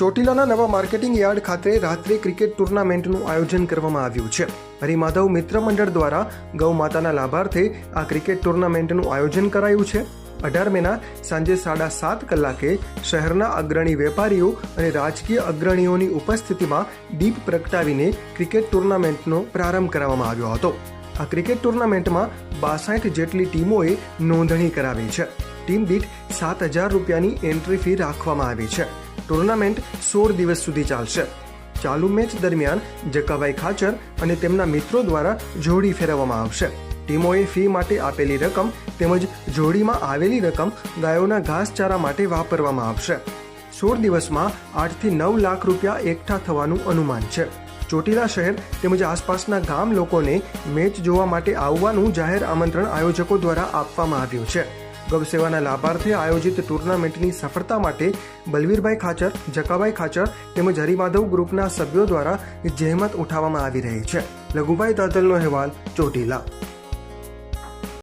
ચોટીલાના નવા marketing yard ખાતે રાત્રે ક્રિકેટ ટુર્નામેન્ટનું આયોજન કરવામાં આવ્યું છે. હરિમાધવ મિત્ર મંડળ દ્વારા ગૌ માતાના લાભાર્થે આ ક્રિકેટ ટુર્નામેન્ટનું આયોજન કરાયું છે. અઢાર મેના સાંજે સાડા સાત કલાકે શહેરના અગ્રણી વેપારીઓ અને રાજકીય અગ્રણીઓની ઉપસ્થિતિમાં દીપ પ્રગટાવીને ક્રિકેટ ટુર્નામેન્ટનો પ્રારંભ કરવામાં આવ્યો હતો. આ ક્રિકેટ ટુર્નામેન્ટમાં બાસઠ જેટલી ટીમોએ નોંધણી કરાવી છે. ટીમ દીઠ સાત હજાર રૂપિયાની એન્ટ્રી ફી રાખવામાં આવી છે. ટુર્નામેન્ટ સોળ દિવસ સુધી ચાલશે. ચાલુ મેચ દરમિયાન જકાભાઈ ખાચર અને તેમના મિત્રો દ્વારા જોડી ફેરવવામાં આવશે. ટીમોએ ફી માટે આપેલી રકમ તેમજ જોડીમાં આવેલી રકમ ગાયોના ઘાસચારા માટે વાપરવામાં આવશે. સોળ દિવસમાં આઠથી નવ લાખ રૂપિયા એકઠા થવાનું અનુમાન છે. ચોટીલા શહેર તેમજ આસપાસના ગામ લોકોને મેચ જોવા માટે આવવાનું જાહેર આમંત્રણ આયોજકો દ્વારા આપવામાં આવ્યું છે. ગૌસેવાના લાભાર્થે આયોજિત ટુર્નામેન્ટની સફળતા માટે બલવીરભાઈ ખાચર, જકાભાઈ ખાચર તેમજ હરિમાધવ ગ્રુપના સભ્યો દ્વારા જહેમત ઉઠાવવામાં આવી રહી છે. લઘુભાઈ તાતલનો અહેવાલ ચોટીલા.